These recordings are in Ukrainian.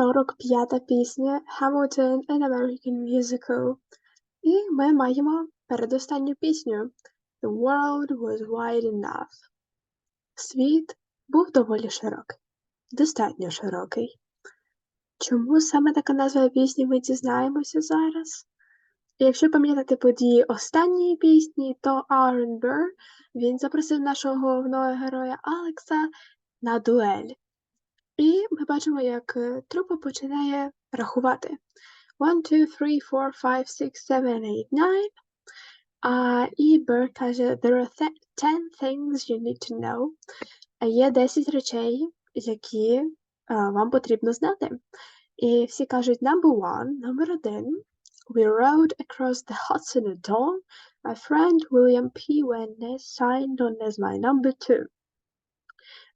45-та пісня Hamilton An American Musical. І ми маємо передостанню пісню The world was wide enough. Світ був доволі широкий, достатньо широкий. Чому саме така назва пісні ми дізнаємося зараз? Якщо пам'ятати події останньої пісні, то Aaron Burr, він запросив нашого головного героя Алекса на дуель. І ми бачимо, як трупа починає рахувати. 1, 2, 3, 4, 5, 6, 7, 8, 9. Каже, there are 10 things you need to know. Є 10 речей, які а, вам потрібно знати. І всі кажуть, number one, номер один. We rode across the Hudson at dawn. My friend William P. Wendness signed on as my number two.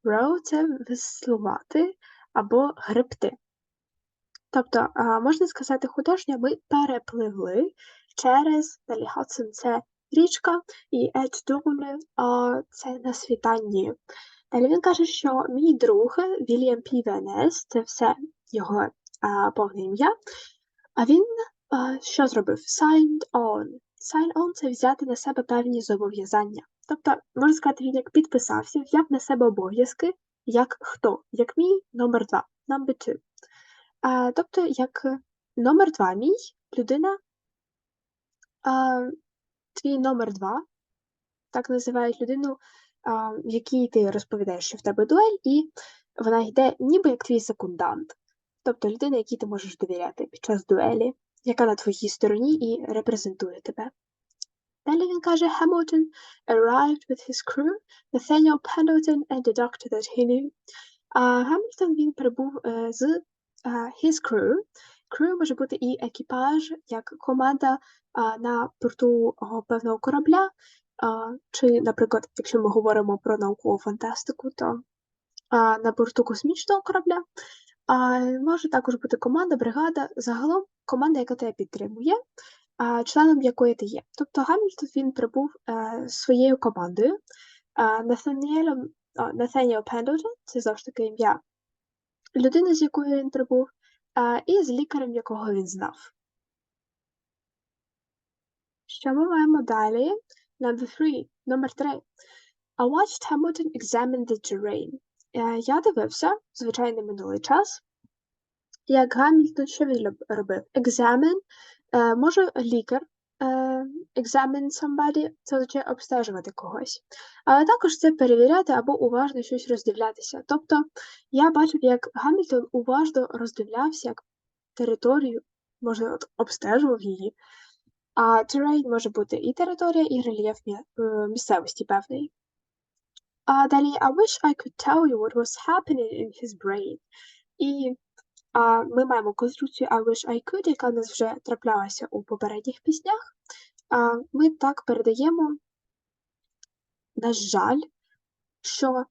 Row – це веслувати або гребти. Тобто, можна сказати художньо, ми перепливли через далі це річка, і at dawn – це на світанні. Далі він каже, що мій друг Вільям Пі Венес, це все його а, повне ім'я, а він а, що зробив? Signed on. Sign on – це взяти на себе певні зобов'язання. Тобто, можна сказати, він як підписався, взяв на себе обов'язки, як хто? Як мій номер два, number two. А, тобто, як номер два мій, людина, а, твій номер два, так називають людину, а, якій ти розповідаєш, що в тебе дуель, і вона йде ніби як твій секундант. Тобто людина, якій ти можеш довіряти під час дуелі, яка на твоїй стороні і репрезентує тебе. Далі він каже, Hamilton arrived with his crew, Nathaniel Pendleton and the doctor that he knew. А Гамільтон він прибув з his crew. Crew може бути і екіпаж, як команда на борту а, певного корабля, чи, наприклад, якщо ми говоримо про наукову фантастику, то на борту космічного корабля. А може також бути команда, бригада, загалом команда, яка тебе підтримує, членом якої ти є. Тобто Гамільтон він прибув е, своєю командою. А, Наthaniel Pendleton, це завжди ім'я людини, з якою він прибув, і з лікарем, якого він знав. Що ми маємо далі? Number three, номер три. I watched Hamilton examine the terrain. Е, Я дивився, звичайно, минулий час, як Гамільтон, що він робив? Examine, може лікар, е, examine somebody, це означає обстежувати когось. Але також це перевіряти або уважно щось роздивлятися. Тобто я бачив, як Гамільтон уважно роздивлявся як територію, може, от, обстежував її. А terrain може бути і територія, і рельєф е, місцевості певної. А далі I wish I could tell you what was happening in his brain. І ми маємо конструкцію I wish I could, яка в нас вже траплялася у попередніх піснях. А, ми так передаємо, на жаль, що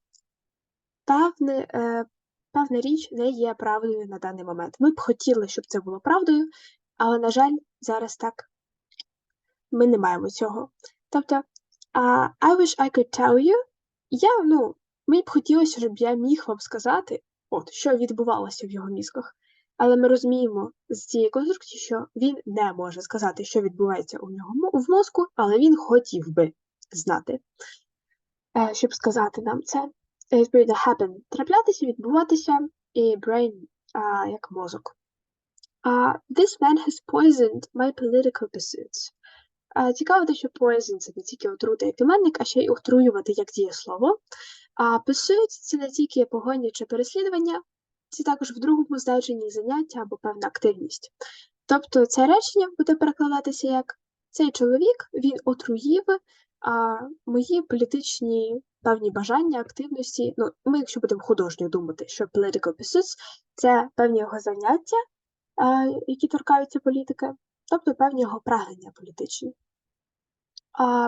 певне, е, певна річ не є правдою на даний момент. Ми б хотіли, щоб це було правдою, але, на жаль, зараз так ми не маємо цього. Тобто, а, I wish I could tell you, я, ну, мені б хотілося, щоб я міг вам сказати, от, що відбувалося в його мізках. Але ми розуміємо з цієї конструкції, що він не може сказати, що відбувається у нього в мозку, але він хотів би знати, е, щоб сказати нам це. It will happen. Траплятися, відбуватися, і brain а, як мозок. А, this man has poisoned my political pursuits. Цікаво те, що poison – це не тільки отрута як іменник, а ще й отруювати як дієслово. А pursuit – це не тільки погоня чи переслідування, це також в другому значенні заняття або певна активність. Тобто це речення буде перекладатися як цей чоловік він отруїв а, мої політичні певні бажання, активності. Ну, ми, якщо будемо художньо думати, що political pursuits – це певні його заняття, а, які торкаються політики, тобто певні його прагнення політичні,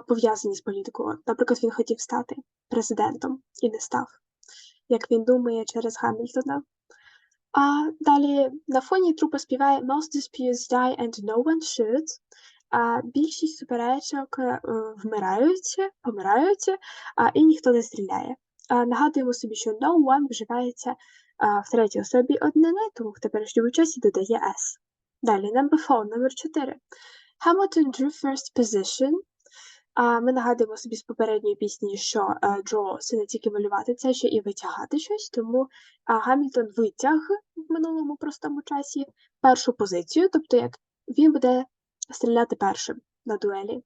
пов'язані з політикою. Наприклад, він хотів стати президентом і не став, як він думає через Гамільтона. А далі на фоні трупа співає Most disputes die and no one should. А більшість суперечок е, вмирають, помирають, а, і ніхто не стріляє. А, нагадуємо собі, що no one вживається а, в третій особі однини, тому в теперішньому часі додає s. Далі, number four, номер 4. Hamilton drew first position. А, ми нагадуємо собі з попередньої пісні, що draw – це не тільки малювати, це ще і витягати щось, тому Гамільтон витяг в минулому простому часі першу позицію, тобто як він буде стріляти першим на дуелі.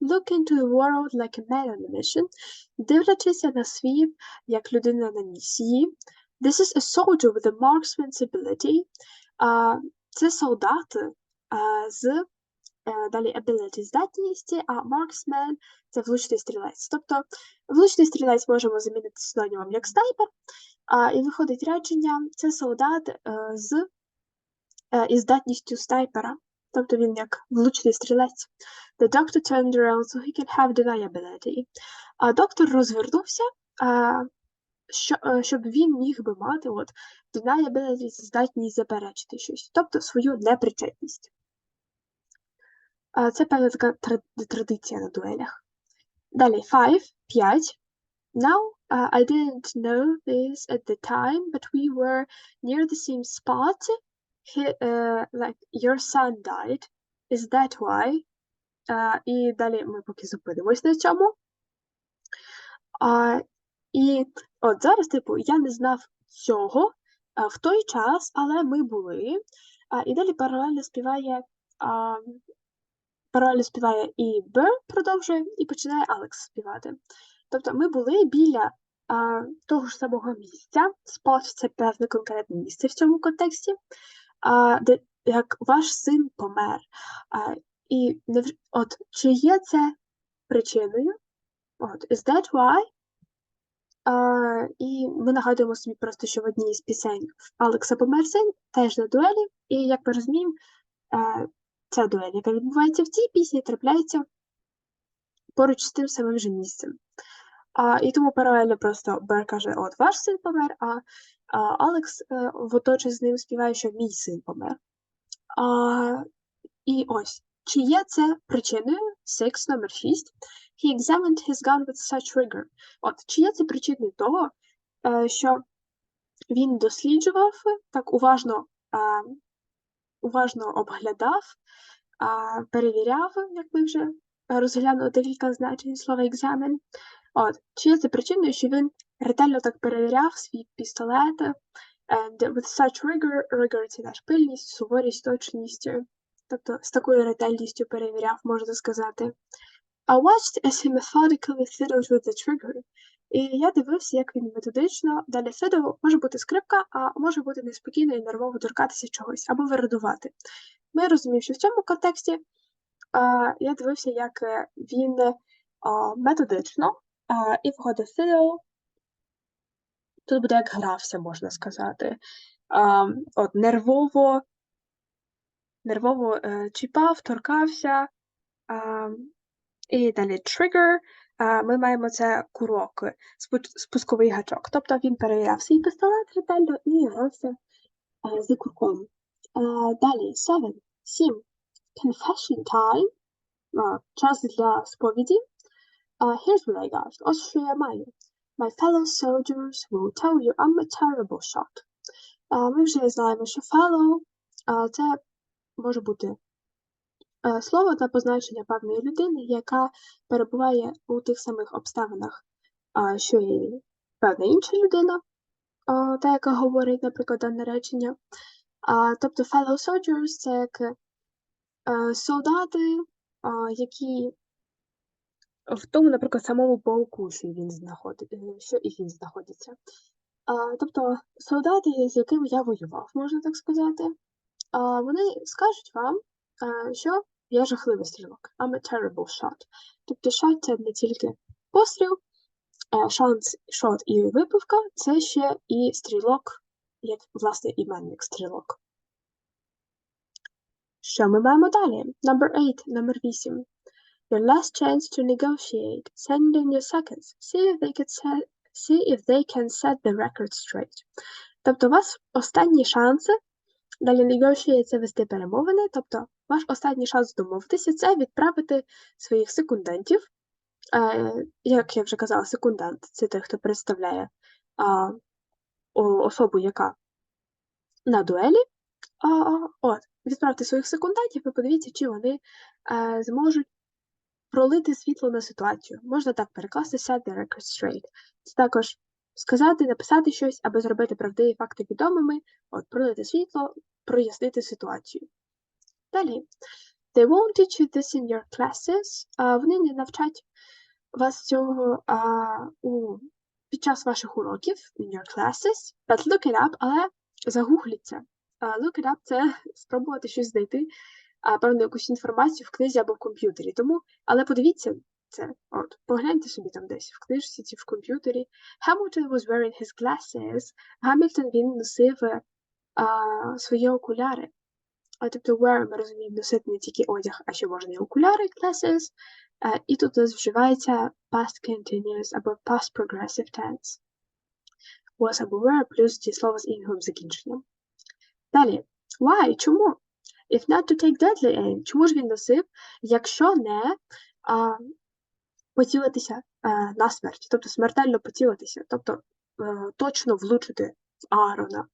Look into the world like a man on a mission, дивлячися на світ як людина на місії. This is a soldier with a marksman's ability. Це солдат а, з е, далі ability здатності, а marksman – це влучний стрілець. Тобто влучний стрілець можемо замінити синонімом як снайпер, і виходить речення – це солдат е, з е, із здатністю снайпера. Тобто він як влучний стрілець. The doctor turned around so he could have deniability. А доктор розвернувся, що, е, щоб він міг би мати от deniability – здатність заперечити щось, тобто свою непричетність. Це певна така традиція на дуелях. Далі, five, п'ять. Now, uh, I didn't know this at the time, but we were near the same spot. He, uh, like, your son died. Is that why? Uh, і далі ми поки зупинимось на цьому. А, і от зараз, типу, я не знав цього а, в той час, але ми були. А, і далі паралельно співає а, паралельно співає і Б продовжує, і починає Алекс співати. Тобто ми були біля а, того ж самого місця, спот це певне конкретне місце в цьому контексті, а, де як ваш син помер. А, і от чи є це причиною? От, is that why? А, і ми нагадуємо собі просто, що в одній з пісень Алекса помер син, теж на дуелі, і як ми розуміємо, е, ця дуель, яка відбувається в цій пісні, трапляється поруч з тим самим же місцем. А, і тому паралельно просто Бер каже, от ваш син помер, а, а Алекс е, водночас з ним співає, що мій син помер. А, і ось, чи є це причиною, six, номер 6, he examined his gun with such rigor. От, чи є це причиною того, е, що він досліджував, так уважно, е, уважно обглядав, перевіряв, як ми вже розглянули декілька значень слова екзамен. От, чи є це причиною, що він ретельно так перевіряв свій пістолет, and with such rigor, rigor – це наш пильність, суворість, точність, е, тобто з такою ретельністю перевіряв, можна сказати. I watched as he methodically fiddled with the trigger. І я дивився, як він методично далі fiddle може бути скрипка, а може бути неспокійно і нервово торкатися чогось або вирадувати. Ми розуміємо, що в цьому контексті а, я дивився, як е, він а, методично а, і входив fiddle. Тут буде як грався, можна сказати. А, от нервово, нервово е, чіпав, торкався. А, і далі trigger. А, ми маємо це курок, спусковий гачок. Тобто він перевіряв свій пістолет ретельно і грався з курком. Далі, seven, сім. Confession time. Час для сповіді. Here's what I got. Ось що я маю. My fellow soldiers will tell you I'm a terrible shot. Ми вже знаємо, що fellow це може бути е, слово для позначення певної людини, яка перебуває у тих самих обставинах, що і певна інша людина, та, яка говорить, наприклад, дане речення. Тобто fellow soldiers – це як е, солдати, які в тому, наприклад, самому полку, що він знаходить, що і він знаходиться. Тобто солдати, з якими я воював, можна так сказати, вони скажуть вам, що я жахливий стрілок. I'm a terrible shot. Тобто shot – це не тільки постріл, шанс, шот і випивка – це ще і стрілок, як, власне, іменник стрілок. Що ми маємо далі? Number 8, номер 8. Your last chance to negotiate. Send in your seconds. See if they can set, see if they can set the record straight. Тобто у вас останні шанси. Далі negotiate – це вести перемовини. Тобто ваш останній шанс домовитися – це відправити своїх секундантів як я вже казала, секундант це той, хто представляє а, особу, яка на дуелі. А, от, відправте своїх секундантів і подивіться, чи вони е, зможуть пролити світло на ситуацію. Можна так перекласти set the record straight. Це також сказати, написати щось, аби зробити правдиві факти відомими, от, пролити світло, прояснити ситуацію. Далі. They won't teach you this in your classes. А, вони не навчать вас цього а, у, під час ваших уроків in your classes, but look it up, але загугліть це. А, look it up – це спробувати щось знайти, а, певну якусь інформацію в книзі або в комп'ютері. Тому, але подивіться це, от, погляньте собі там десь в книжці чи в комп'ютері. Hamilton was wearing his glasses. Гамільтон, він носив а, свої окуляри. А тобто wear ми розуміємо носити не тільки одяг, а ще можна і окуляри, glasses. І тут вживається past continuous або past progressive tense. Was або were плюс дієслово з інговим закінченням. Далі. Why? Чому? If not to take deadly aim. Чому ж він носив, якщо не а, поцілитися а, на смерть, тобто смертельно поцілитися, тобто е, точно влучити в Аарона.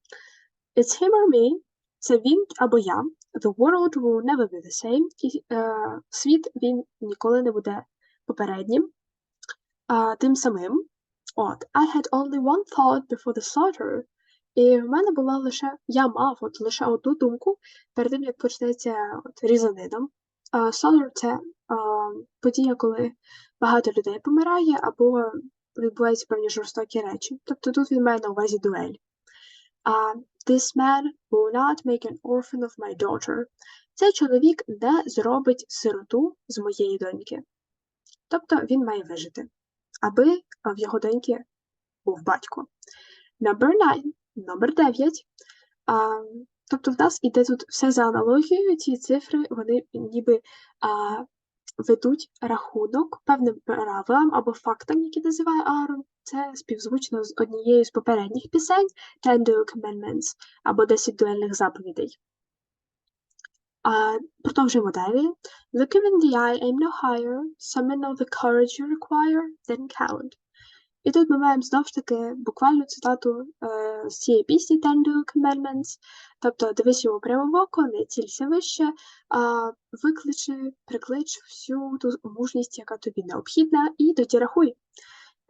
It's him or me. Це він або я. The world will never be the same. Е, світ він ніколи не буде попереднім, тим самим. От, I had only one thought before the slaughter. І в мене була лише, я мав от лише одну думку перед тим, як почнеться от, різанина. Slaughter – це подія, коли багато людей помирає, або відбуваються певні жорстокі речі. Тобто тут він має на увазі дуель. This man will not make an orphan of my daughter. Цей чоловік не зробить сироту з моєї доньки. Тобто він має вижити, аби в його доньки був батько. Number nine. Номер 9. А, тобто в нас іде тут все за аналогією, ці цифри, вони ніби а, ведуть рахунок певним правилам або фактам, які називає Аарон. Це співзвучно з однією з попередніх пісень Ten Duel Commandments або 10 дуельних заповідей. А, продовжуємо далі. Look him in the eye, aim no higher, summon all the courage you require, then count. І тут ми маємо знову ж таки буквальну цитату е, з цієї пісні Commandments, тобто дивись йому прямо в око, не цілься вище, а викличи, приклич всю ту мужність, яка тобі необхідна, і тоді рахуй.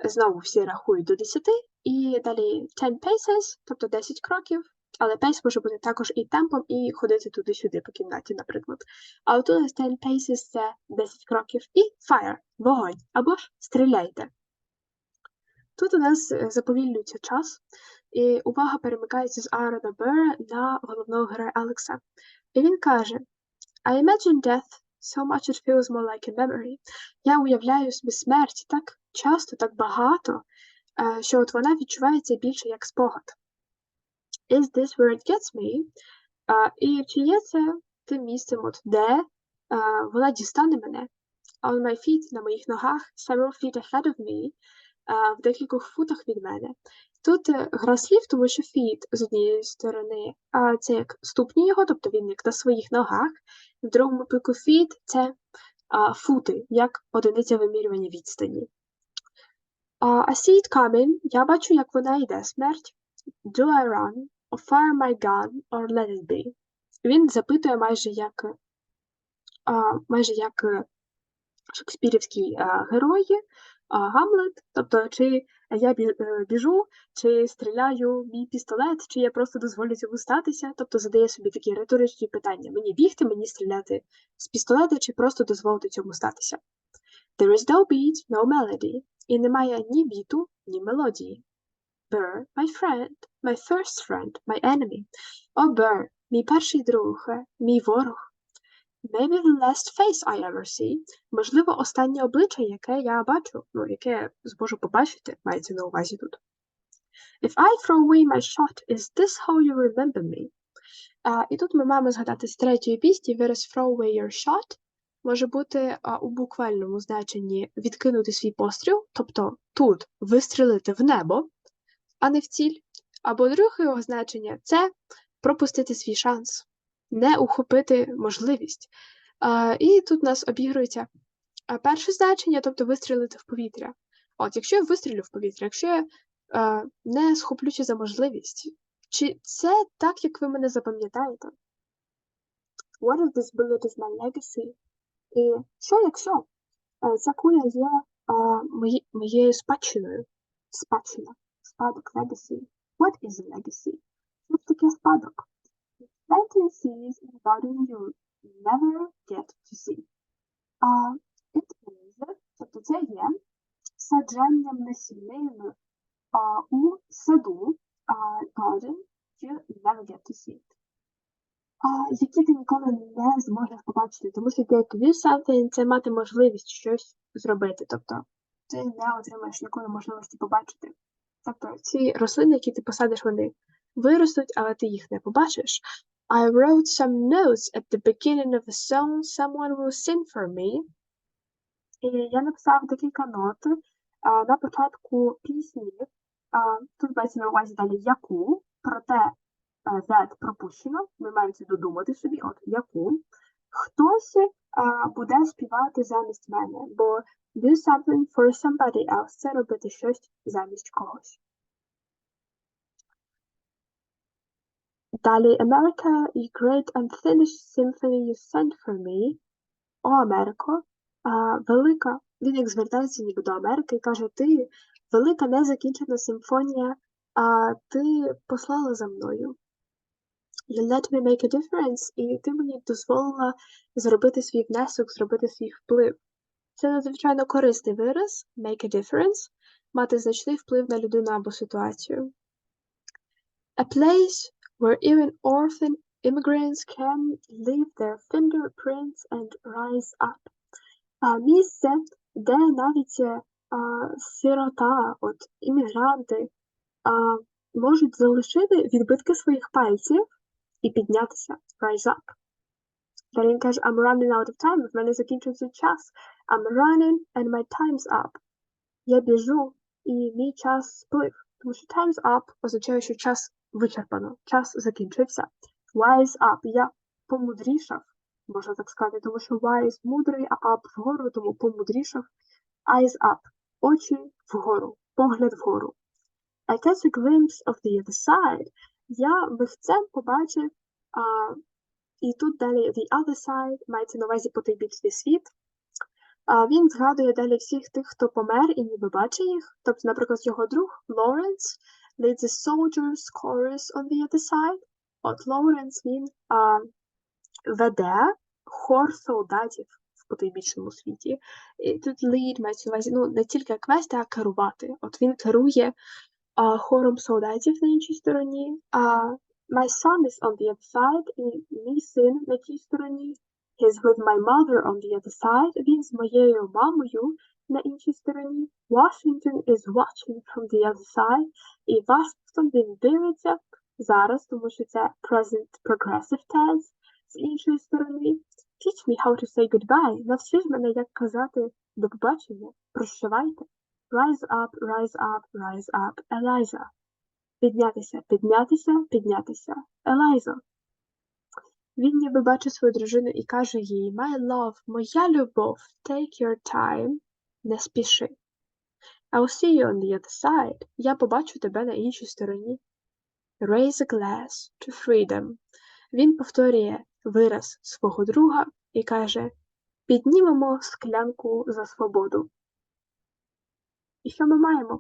Знову всі рахують до 10, і далі 10 paces, тобто 10 кроків, але pace може бути також і темпом, і ходити туди-сюди по кімнаті, наприклад. А от у 10 paces – це 10 кроків, і fire – вогонь, або ж стріляйте. Тут у нас е, заповільнюється час, і увага перемикається з Аарона Бера на головного героя Алекса. І він каже: I imagine death so much it feels more like a memory. Я уявляю собі смерть так часто, так багато, е, що от вона відчувається більше як спогад. Is this where it gets me? Е, І чи є це тим місцем, от де е, вона дістане мене? On my feet, на моїх ногах, several feet ahead of me, а, в декількох футах від мене. Тут е, гра слів, тому що фіт з однієї сторони, а це як ступні його, тобто він як на своїх ногах. В другому випадку фіт це а, фути, як одиниця вимірювання відстані. А, I coming, я бачу, як вона йде, смерть. Do I run, or fire my gun, or let it be? Він запитує майже як, а, майже як е, шекспірівські герої, Гамлет, тобто чи я е, біжу, чи стріляю мій пістолет, чи я просто дозволю цьому статися, тобто задає собі такі риторичні питання: мені бігти, мені стріляти з пістолета, чи просто дозволити цьому статися. There is no beat, no melody, і немає ні біту, ні мелодії. Burr, my friend, my first friend, my enemy. О, Burr, мій перший друг, е, мій ворог. Maybe the last face I ever see. Можливо, останнє обличчя, яке я бачу, ну, яке зможу побачити, мається на увазі тут. If I throw away my shot, is this how you remember me? А, і тут ми маємо згадати з третьої пісні вираз throw away your shot може бути а, у буквальному значенні відкинути свій постріл, тобто тут вистрілити в небо, а не в ціль. Або друге його значення це пропустити свій шанс, не ухопити можливість. А, і тут у нас обігрується перше значення, тобто вистрілити в повітря. От, якщо я вистрілю в повітря, якщо я е, не схоплюся за можливість, чи це так, як ви мене запам'ятаєте? What if this bullet is my legacy? І що якщо ця куля є е, мої, моєю спадщиною? Спадщина. Спадок, legacy. What is a legacy? Що таке спадок? Planting seeds in garden you never get to see. Uh, it is, тобто це є саджанням насінням uh, у саду uh, garden you never get to see. Uh, які ти ніколи не зможеш побачити, тому що get to do something – це мати можливість щось зробити, тобто ти не отримаєш ніколи можливості побачити. Тобто ці рослини, які ти посадиш, вони виростуть, але ти їх не побачиш. I wrote some notes at the beginning of the song someone will sing for me. І я написав декілька нот а, на початку пісні. А, тут мається на увазі далі яку, проте that пропущено. Ми маємо це додумати собі, от яку. Хтось а, буде співати замість мене, бо do something for somebody else це робити щось замість когось. Далі America, great unfinished symphony you sent for me. О, Америко, а, велика, він як звертається ніби до Америки і каже, ти велика незакінчена симфонія, а ти послала за мною. You let me make a difference, і ти мені дозволила зробити свій внесок, зробити свій вплив. Це надзвичайно корисний вираз, make a difference, мати значний вплив на людину або ситуацію. A place where even orphan immigrants can leave their fingerprints and rise up. А місце, де навіть а, сирота, от іммігранти а, можуть залишити відбитки своїх пальців і піднятися, rise up. Далі він каже, I'm running out of time, в мене закінчується час. I'm running and my time's up. Я біжу і мій час сплив. Тому що time's up означає, що час вичерпано, час закінчився. Wise up. Я помудрішав, можна так сказати, тому що wise мудрий, а up вгору, тому помудрішав. Eyes up. Очі вгору, погляд вгору. I catch a glimpse of the other side. Я вихцем побачив, а, і тут далі the other side, мається на увазі потойбічний світ. А, він згадує далі всіх тих, хто помер і ніби бачить їх. Тобто, наприклад, його друг Лоренс leads a soldiers chorus on the other side. От Лоуренс він а, веде хор солдатів в потойбічному світі. І тут lead мається на увазі, ну, не тільки як вести, а керувати. От він керує а, хором солдатів на іншій стороні. А my son is on the other side, і мій син на тій стороні. He's with my mother on the other side. Він з моєю мамою на іншій стороні. Washington is watching from the other side. І Вашингтон він дивиться зараз, тому що це present progressive tense з іншої сторони. Teach me how to say goodbye. Навчиш мене, як казати до побачення. Прощавайте. Rise up, rise up, rise up. Eliza. Піднятися, піднятися, піднятися. Eliza. Він ніби бачить свою дружину і каже їй My love, моя любов, take your time, не спіши. I'll see you on the other side. Я побачу тебе на іншій стороні. Raise a glass to freedom. Він повторює вираз свого друга і каже Піднімемо склянку за свободу. І що ми маємо?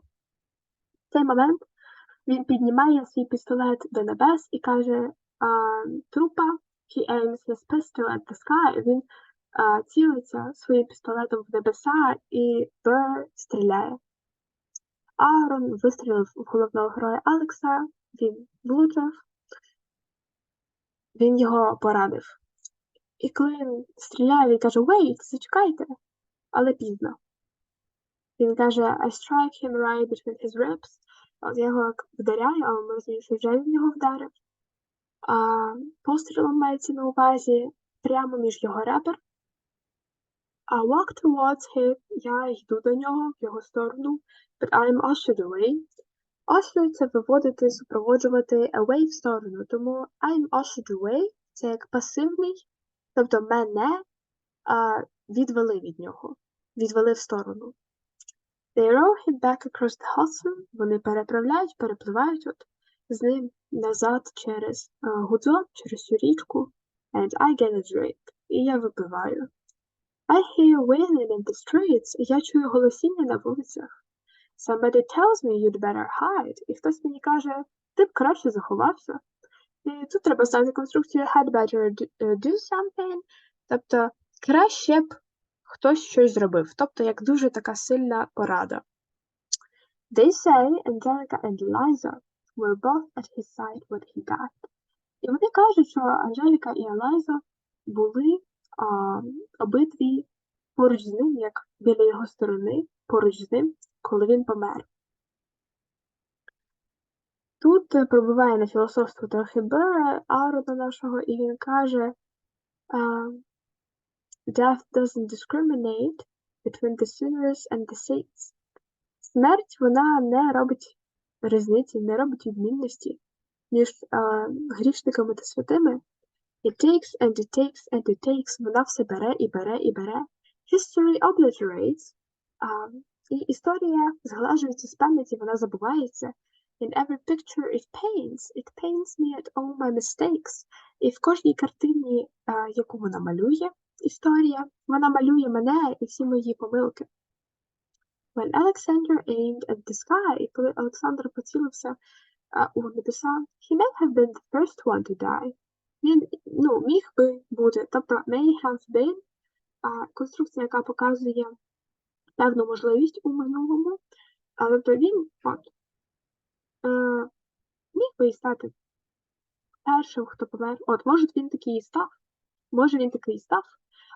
В цей момент він піднімає свій пістолет до небес і каже трупа, he aims his pistol at the sky, він цілиться своїм пістолетом в небеса і Бер стріляє. Аарон вистрілив в головного героя Алекса, він влучив, він його поранив. І коли він стріляє, він каже Wait, зачекайте, але пізно. Він каже I strike him right between his ribs. От я його вдаряю, але ми розуміємо, що вже він його вдарив. А пострілом мається на увазі прямо між його ребер. I walk towards him, я йду до нього, в його сторону, but I'm ushered away. Usher – це виводити, супроводжувати away в сторону, тому I'm ushered away – це як пасивний, тобто мене а, відвели від нього. відвели в сторону. They row him back across the Hudson. Вони переправляють, перепливають от з ним назад через Гудзон, через цю річку. And I get a drink. І я випиваю. I hear wailing in the streets. Я чую голосіння на вулицях. Somebody tells me you'd better hide. І хтось мені каже, ти б краще заховався. І тут треба ставити конструкцію had better do, е, something. Тобто краще б хтось щось зробив. Тобто як дуже така сильна порада. They say Angelica and Eliza were both at his side when he died. І вони кажуть, що Анжеліка і Елайза були обидві поруч з ним, як біля його сторони, поруч з ним, коли він помер. Тут е, пробиває на філософство трохи Бера, Арона нашого, і він каже, Death doesn't discriminate between the sinners and the saints. Смерть, вона не робить різниці, не робить відмінності між а, грішниками та святими. It takes and it takes and it takes. Вона все бере і бере і бере. History obliterates. А, і історія зглажується з пам'яті, вона забувається. In every picture it paints. It paints me at all my mistakes. І в кожній картині, а, яку вона малює, історія, вона малює мене і всі мої помилки. When Alexander aimed at the sky, і коли Олександр поцілився а, у небеса, he may have been the first one to die. Він, ну, міг би бути, тобто may have been, а, конструкція, яка показує певну можливість у минулому, але то він от, е, міг би і стати першим, хто помер. От, може він такий і став, може він такий і став,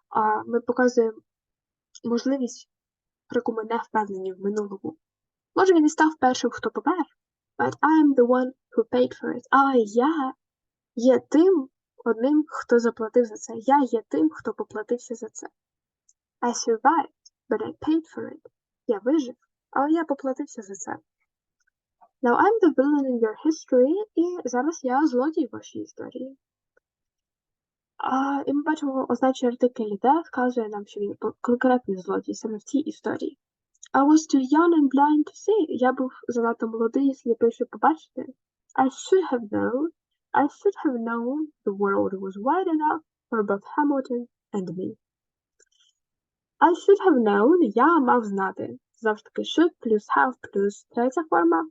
а ми показуємо можливість, про яку ми не впевнені в минулому. Може він і став першим, хто помер, but I'm the one who paid for it. Але я є тим одним, хто заплатив за це. Я є тим, хто поплатився за це. I survived, but I paid for it. Я вижив, але я поплатився за це. Now I'm the villain in your history, і зараз я злодій в вашій історії. А, і ми бачимо означений артикль де вказує нам, що він конкретний злодій саме в цій історії. I was too young and blind to see. Я був занадто молодий і сліпий, щоб побачити. I should have known. I should have known the world was wide enough for both Hamilton and me. I should have known. Я мав знати. Завжди таки should плюс have плюс третя форма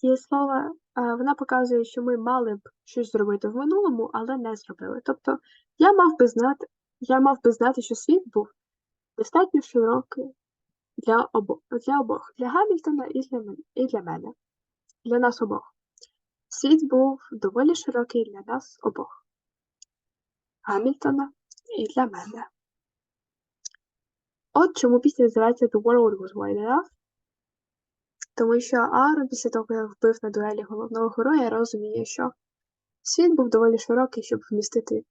дієслова. а, Вона показує, що ми мали б щось зробити в минулому, але не зробили. Тобто я мав би знати, я мав би знати, що світ був достатньо широкий для обох, для обох, для Гамільтона і для мене, і для мене, для нас обох. Світ був доволі широкий для нас обох. Гамільтона і для мене. От чому пісня називається The World Was Wide Enough. Тому що Аарон після того, як вбив на дуелі головного героя, розуміє, що світ був доволі широкий, щоб вмістити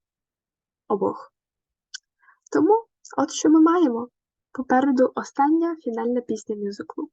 обох. Тому, от що ми маємо. Попереду остання фінальна пісня мюзиклу.